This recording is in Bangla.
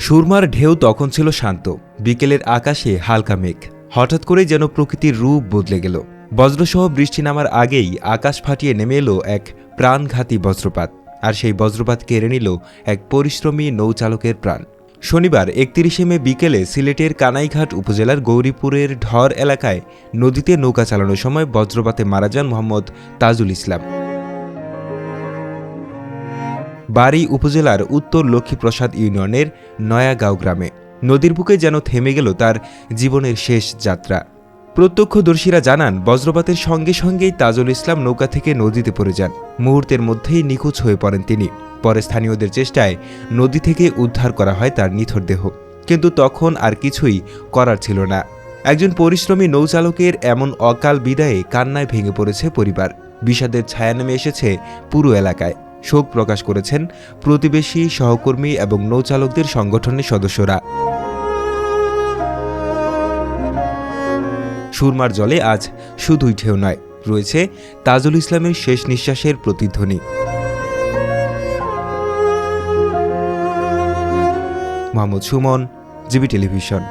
সুরমার ঢেউ তখন ছিল শান্ত। বিকেলের আকাশে হালকা মেঘ। হঠাৎ করে যেন প্রকৃতির রূপ বদলে গেল। বজ্রসহ বৃষ্টি নামার আগেই আকাশ ফাটিয়ে নেমে এলো এক প্রাণঘাতী বজ্রপাত। আর সেই বজ্রপাত কেড়ে নিল এক পরিশ্রমী নৌচালকের প্রাণ। শনিবার একত্রিশে মে বিকেলে সিলেটের কানাইঘাট উপজেলার গৌরীপুরের ঢর এলাকায় নদীতে নৌকা চালানোর সময় বজ্রপাতে মারা যান মোহাম্মদ তাজুল ইসলাম। বাড়ি উপজেলার উত্তর লক্ষ্মীপ্রসাদ ইউনিয়নের নয়াগাঁও গ্রামে। নদীর বুকে যেন থেমে গেল তার জীবনের শেষ যাত্রা। প্রত্যক্ষদর্শীরা জানান, বজ্রপাতের সঙ্গে সঙ্গেই তাজুল ইসলাম নৌকা থেকে নদীতে পড়ে যান। মুহূর্তের মধ্যেই নিখোঁজ হয়ে পড়েন তিনি। পরে স্থানীয়দের চেষ্টায় নদী থেকে উদ্ধার করা হয় তার নিথর দেহ। কিন্তু তখন আর কিছুই করার ছিল না। একজন পরিশ্রমী নৌচালকের এমন অকাল বিদায়ে কান্নায় ভেঙে পড়েছে পরিবার। বিষাদের ছায়া নেমে এসেছে পুরো এলাকায়। শোক প্রকাশ করেছেন প্রতিবেশী, সহকর্মী এবং নৌচালকদের সংগঠনের সদস্যরা। সুরমার জলে আজ শুধুই ঢেউ নয়, রয়েছে তাজুল ইসলামের শেষ নিঃশ্বাসের প্রতিধ্বনি। Mohammad Suman, GB television.